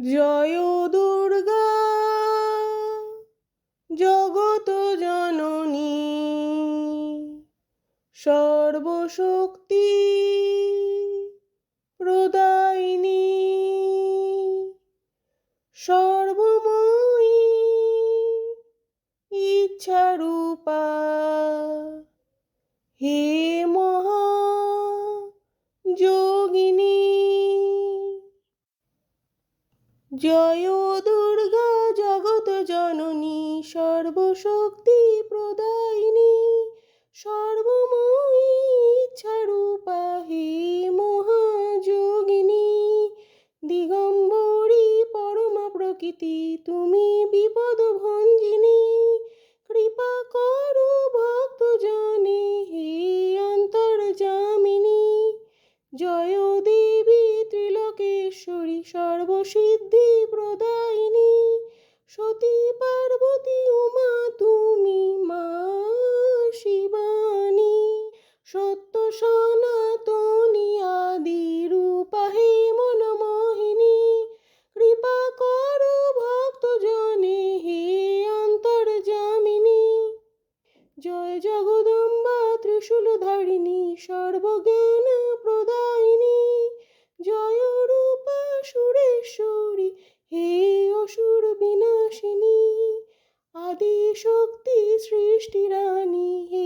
জয় দুর্গা জগত জননী সর্বশক্তি প্রদায়িনী সর্বময়ী ইচ্ছারূপা। হে মহা যোগিনী জয় দুর্গা জগত জননী, সর্বশক্তি প্রদায়িনী, সর্বময়ী ইচ্ছারূপা হে মহাযোগিনী, দিগম্বরী পরমা প্রকৃতি, তুমি বিপদ ভঞ্জিনী জয় দেবী ত্রিলোকেশ্বরী সর্বসিদ্ধি প্রদায়িনী। সতী পার্বতী উমা, তুমি মা শিবানী। সত্য সনাতনী আদি রূপা হে মনমোহিনী। কৃপা করো ভক্ত জনে হে অন্তর্জামিনী জয় জগদম্বা ত্রিশূলধারিণী সর্বজ্ঞান প্রদায়িনী জয় রূপা সুরেশ্বরী হে অসুর বিনাশিনী আদি শক্তি সৃষ্টি রানী হে